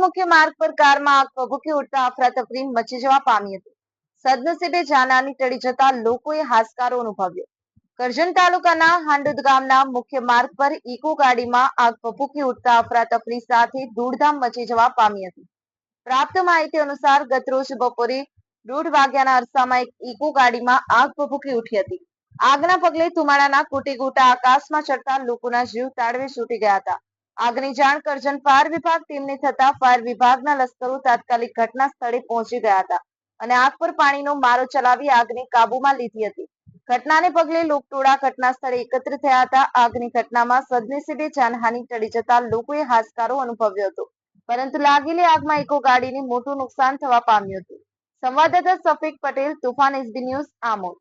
માર્ગ પર કારમાં આગ ભભૂકી ઉઠતા અફરાતફરી મચી જવા પામી હતી. સદનસીબે જાનહાની ટળી જતા લોકોએ હાશકારો અનુભવ્યો. કરજણ તાલુકાના હાંડુદ ગામના મુખ્ય માર્ગ પર ઇકો ગાડીમાં આગ ભભૂકી ઉઠતા અફરાતફરી સાથે ધૂળધામ મચી જવા પામી હતી. પ્રાપ્ત માહિતી અનુસાર ગતરોજ બપોરે દોઢ વાગ્યાના અરસામાં એક ઇકો ગાડીમાં આગ ભભૂકી ઉઠી હતી. આગના પગલે ધુમાડાના કુટી ગોટા આકાશમાં ચડતા લોકોના જીવ તાળવે છૂટી ગયા હતા. આગની જાણ કરજણ ફાયર વિભાગ ટીમને થતા ફાયર વિભાગના લશ્કરો તાત્કાલિક ઘટના સ્થળે પહોંચી ગયા હતા અને આગ પર પાણીનો મારો ચલાવી આગને કાબુમાં લીધી હતી. ઘટનાને પગલે લોકટોળા ઘટના સ્થળે એકત્ર થયા હતા. આગની ઘટનામાં સદનસીબે જાનહાની ટળી જતા લોકોએ હાશકારો અનુભવ્યો હતો. પરંતુ લાગેલી આગમાં એકો ગાડીને મોટું નુકસાન થવા પામ્યું હતું. સંવાદદાતા સફીક પટેલ, તુફાન એસબી ન્યૂઝ, આમોદ.